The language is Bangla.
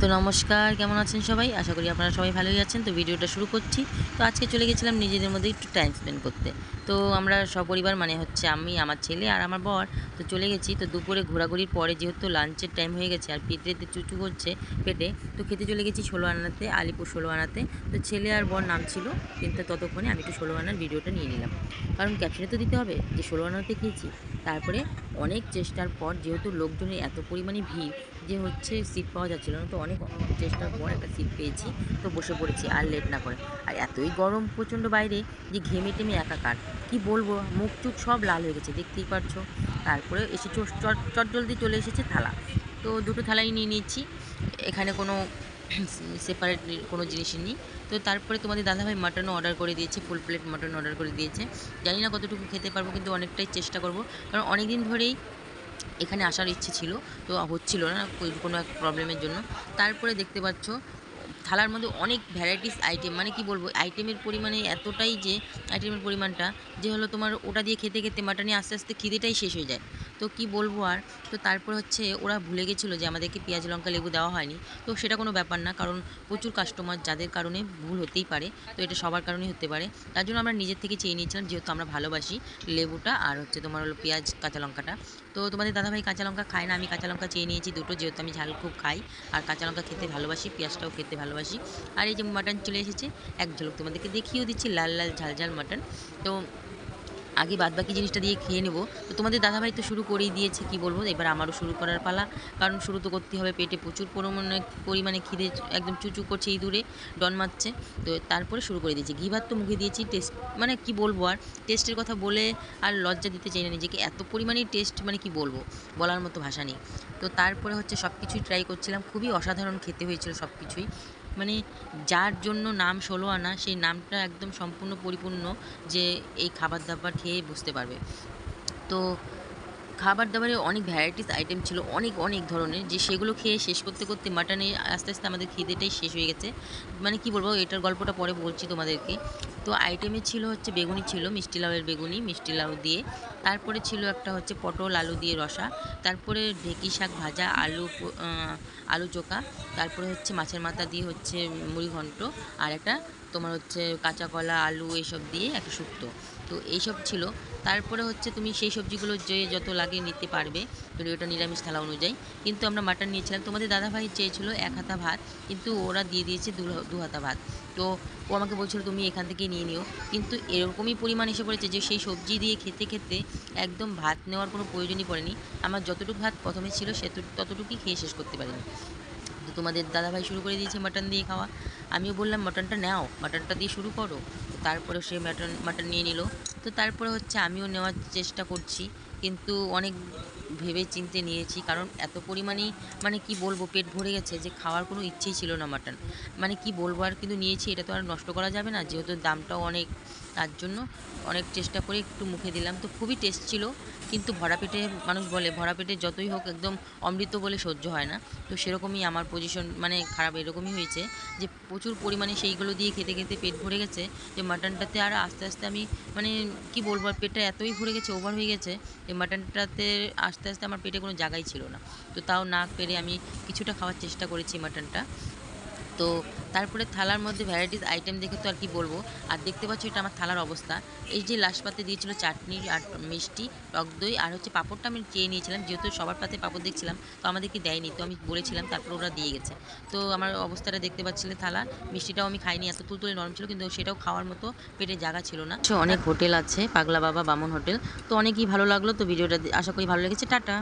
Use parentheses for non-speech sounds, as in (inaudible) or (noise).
তো নমস্কার, কেমন আছেন সবাই? আশা করি আপনারা সবাই ভালোই আছেন। তো ভিডিওটা শুরু করছি। তো আজকে চলে গেছিলাম নিজেদের মধ্যে একটু টাইম স্পেন্ড করতে। তো আমরা সপরিবার মানে হচ্ছে আমি, আমার ছেলে আর আমার বর, তো চলে গেছি। তো দুপুরে ঘোরাঘুরির পরে যেহেতু লাঞ্চের টাইম হয়ে গেছে আর পেটেতে চুচু করছে, পেটে, তো খেতে চলে গেছি ষোলো আনাতে আলিপুর ষোলো আনাতে তো ছেলে আর বর নাম ছিল, কিন্তু ততক্ষণে আমি একটু ষোলো আনার ভিডিওটা নিয়ে নিলাম। কারণ ক্যাপশনে তো দিতে হবে যে ষোলো আনাতে খেয়েছি। তারপরে অনেক চেষ্টার পর, যেহেতু লোকজনের এত পরিমাণে ভিড়, যে হচ্ছে সিট পাওয়া যাচ্ছিল না, তো অনেক চেষ্টার পর একটা সিট পেয়েছি, তো বসে পড়েছি আর লেট না করে। আর এতই গরম প্রচণ্ড বাইরে যে ঘেমে টেমে একাকার। কি বলব, মুখ চুখ সব লাল হয়ে গেছে, দেখতেই পারছ। তারপরে এসে চট জলদি চলে এসেছে থালা। তো দুটো থালাই নিয়ে নিয়েছি, এখানে কোনো (clears throat) সেপারেট কোনো জিনিসই নেই। তো তারপরে তোমাদের দাদাভাই মাটনও অর্ডার করে দিয়েছে ফুল প্লেট মাটন অর্ডার করে দিয়েছে। জানি না কতটুকু খেতে পারব, কিন্তু অনেকটাই চেষ্টা করব। কারণ অনেক দিন ধরেই এখানে আসার ইচ্ছে ছিল, তো হচ্ছিল না কোনো এক প্রবলেমের জন্য। তারপরে দেখতে পাচ্ছ, থালার মধ্যে অনেক ভ্যারাইটিস আইটেম মানে কি বলব আইটেমের পরিমাণে এতটাই যে আইটেমের পরিমাণটা যে হলো তোমার ওটা দিয়ে খেতে খেতে মাটনে আস্তে আস্তে খিদেটাই শেষ হয়ে যায়। তো কি বলব আর? তো তারপর হচ্ছে ওরা ভুলে গেছিল যে আমাদেরকে পেঁয়াজ, লঙ্কা, লেবু দেওয়া হয়নি। তো সেটা কোনো ব্যাপার না, কারণ প্রচুর কাস্টমার যাদের কারণে ভুল হতেই পারে, তো এটা সবার কারণেই হতে পারে। তার জন্য আমরা নিজের থেকে চেয়ে নিয়েছিলাম, যেহেতু আমরা ভালোবাসি লেবুটা আর হচ্ছে তোমার হলো পেঁয়াজ, কাঁচা লঙ্কাটা। তো তোমাদের দাদাভাই কাঁচা লঙ্কা খায় না, আমি কাঁচা লঙ্কা চেয়ে নিয়েছি দুটো, যেহেতু আমি ঝাল খুব খাই। আর কাঁচা লঙ্কা খেতে ভালোবাসি, পেঁয়াজটাও খেতে ভালোবাসি। আর এই যে মাটন চলে এসেছে, এক ঝলক তোমাদেরকে দেখিয়েও দিচ্ছি, লাল লাল ঝাল ঝাল মাটন। তো আগে বাদ বাকি জিনিসটা দিয়ে খেয়ে নেব। তো তোমাদের দাদাভাই তো শুরু করেই দিয়েছে, কি বলব? এবার আমারও শুরু করার পালা। কারণ শুরু তো করতে হবে পেটে প্রচুর পরিমাণে পরিমাণে খিদে একদম চুচু করছে ইঁদুরে দূরে ডন মারছে। তো তারপরে শুরু করে দিয়েছি। ঘি ভাত তো মুখে দিয়েছি, টেস্ট মানে কি বলব আর, টেস্টের কথা বলে আর লজ্জা দিতে চাই না নিজেকে। এত পরিমাণে টেস্ট মানে কি বলব? বলার মতো ভাষা নেই। তো তারপরে হচ্ছে সব কিছুই ট্রাই করছিলাম। খুবই অসাধারণ খেতে হয়েছিল সব কিছুই মানে যার জন্য নাম ষোলো আনা, সেই নামটা একদম সম্পূর্ণ পরিপূর্ণ যে এই খাবার দাবার খেয়ে বুঝতে পারবে। তো খাবার দাবারে অনেক ভ্যারাইটিস আইটেম ছিল, অনেক অনেক ধরনের, যে সেগুলো খেয়ে শেষ করতে করতে মাটনে আস্তে আস্তে আমাদের খিদেটাই শেষ হয়ে গেছে। মানে কি বলব, এটার গল্পটা পরে বলছি তোমাদেরকে। তো আইটেমে ছিল হচ্ছে বেগুনি ছিল, মিষ্টি লাউয়ের বেগুনি, মিষ্টি লাউ দিয়ে। তারপরে ছিল একটা হচ্ছে পটল আলু দিয়ে রসা। তারপরে ঢেকি শাক ভাজা, আলু আলু চোকা তারপরে হচ্ছে মাছের মাথা দিয়ে হচ্ছে মুড়ি ঘন্ট। আর একটা তোমার হচ্ছে কাঁচা কলা, আলু এসব দিয়ে একটা শুক্তো। তো এইসব ছিল। তারপরে হচ্ছে তুমি সেই সবজিগুলো যে যত লাগে নিতে পারবে যদি ওটা নিরামিষ থালা অনুযায়ী। কিন্তু আমরা মাটন নিয়েছিলাম। তোমাদের দাদাভাই চেয়েছিল এক হাতা ভাত, কিন্তু ওরা দিয়ে দিয়েছে দু হাতা ভাত। তো ও আমাকে বলছিল, তুমি এখান থেকে নিয়ে নিও। কিন্তু এরকমই পরিমাণ এসে পড়েছে যে সেই সবজি দিয়ে খেতে খেতে একদম ভাত নেওয়ার কোনো প্রয়োজনই পড়েনি। আমার যতটুকু ভাত প্রথমে ছিল সে ততটুকুই খেয়ে শেষ করতে পারিনি। তো তোমাদের দাদাভাই শুরু করে দিয়েছে মাটন দিয়ে খাওয়া। আমিও বললাম, মাটনটা নাও, মাটনটা দিয়ে শুরু করো। তারপরে সে মাটন মাটন নিয়ে নিল। তো তারপরে হচ্ছে আমিও নেওয়ার চেষ্টা করছি। কিন্তু অনেক ভেবে চিনতে নিয়েছি, কারণ এত পরিমাণেই মানে কি বলব, পেট ভরে গেছে যে খাওয়ার কোনো ইচ্ছেই ছিল না মাটন। মানে কি বলব আর কিন্তু নিয়েছি, এটা তো আর নষ্ট করা যাবে না। যেহেতু দামটাও অনেক, তার জন্য অনেক চেষ্টা করে একটু মুখে দিলাম। তো খুবই টেস্ট ছিল। কিন্তু ভরা পেটে মানুষ বলে ভরা পেটে যতই হোক একদম অমৃত বলে সহ্য হয় না। তো সেরকমই আমার পজিশন মানে খারাপ, এরকমই হয়েছে যে প্রচুর পরিমাণে সেইগুলো দিয়ে খেতে খেতে পেট ভরে গেছে যে মাটনটাতে আর আস্তে আস্তে আমি মানে কি বলব, আর পেটটা এতই ভরে গেছে ওভার হয়ে গেছে যে মাটনটাতে আস্তে আস্তে আমার পেটে কোনো জায়গাই ছিল না। তো তাও না পেরে আমি কিছুটা খাওয়ার চেষ্টা করেছি মাটনটা তো তারপরে থালার মধ্যে ভ্যারাইটিস আইটেম দেখে তো আর কি বলব। আর দেখতে পাচ্ছ এটা আমার থালার অবস্থা। এই যে লাস্ট পাতে দিয়েছিল চাটনি আর মিষ্টি, টক দই আর হচ্ছে পাঁপড়টা আমি চেয়ে নিয়েছিলাম। যেহেতু সবার পাতে পাঁপড় দেখছিলাম, তো আমাদেরকে দেয়নি। তো আমি বলেছিলাম, তারপর ওরা দিয়ে গেছে। তো আমার অবস্থাটা দেখতে পাচ্ছিলে থালা। মিষ্টিটাও আমি খাইনি, এত তুলতুলে নরম ছিল, কিন্তু সেটাও খাওয়ার মতো পেটে জায়গা ছিল না। অনেক হোটেল আছে, পাগলা বাবা বামন হোটেল। তো অনেকই ভালো লাগল। তো ভিডিওটা আশা করি ভালো লেগেছে। টাটা।